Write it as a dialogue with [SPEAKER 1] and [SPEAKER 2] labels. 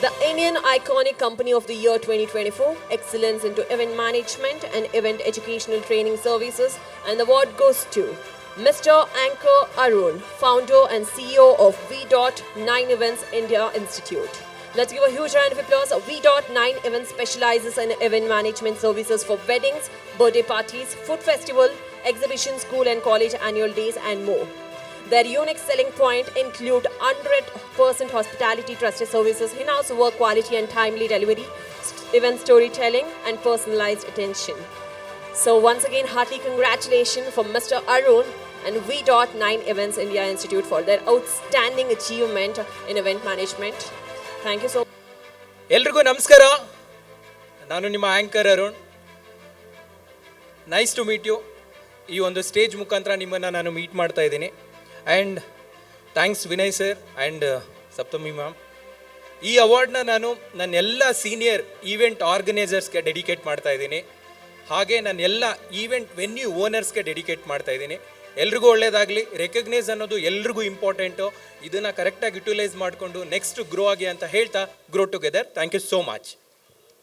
[SPEAKER 1] The Indian Iconic Company of the Year 2024, Excellence into Event Management and Event Educational Training Services, and the award goes to Mr. Ankur Arun, founder and CEO of V.9 Events India Institute. Let's give a huge round of applause. V.9 Events specializes in event management services for weddings, birthday parties, food festival, exhibition, school and college annual days, and more. Their unique selling point include 100% hospitality trusted services, in-house work quality and timely delivery, event storytelling, and personalized attention. So once again, hearty congratulations for Mr. Arun and V.9 Events India Institute for their outstanding achievement in event management. Thank you so
[SPEAKER 2] ಎಲ್ರಿಗೂ ನಮಸ್ಕಾರ ನಾನು ನಿಮ್ಮ anchor Arun nice to meet you ಈ ಒಂದು stage ಮುಖಾಂತರ ನಿಮ್ಮನ್ನು ನಾನು meet ಮಾಡ್ತಾ ಇದ್ದೀನಿ and thanks Vinay sir and Saptami ma'am ಈ ಅವಾರ್ಡ್ನ ನಾನು ನನ್ನ ಎಲ್ಲ ಸೀನಿಯರ್ ಈವೆಂಟ್ ಆರ್ಗನೈಸರ್ಸ್ಗೆ ಡೆಡಿಕೇಟ್ ಮಾಡ್ತಾ ಇದ್ದೀನಿ. ಹಾಗೆ ನನ್ನ ಎಲ್ಲ ಈವೆಂಟ್ ವೆನ್ಯೂ ಓನರ್ಸ್ಗೆ ಡೆಡಿಕೇಟ್ ಮಾಡ್ತಾ ಇದ್ದೀನಿ. ಎಲ್ರಿಗೂ ಒಳ್ಳೇದಾಗಲಿ. ರೆಕಗ್ನೈಸ್ ಅನ್ನೋದು ಎಲ್ರಿಗೂ ಇಂಪಾರ್ಟೆಂಟು ಇದನ್ನು ಕರೆಕ್ಟಾಗಿ ಯುಟಿಲೈಸ್ ಮಾಡಿಕೊಂಡು ನೆಕ್ಸ್ಟ್ ಗ್ರೋ ಆಗಿ ಅಂತ ಹೇಳ್ತಾ grow together thank you so much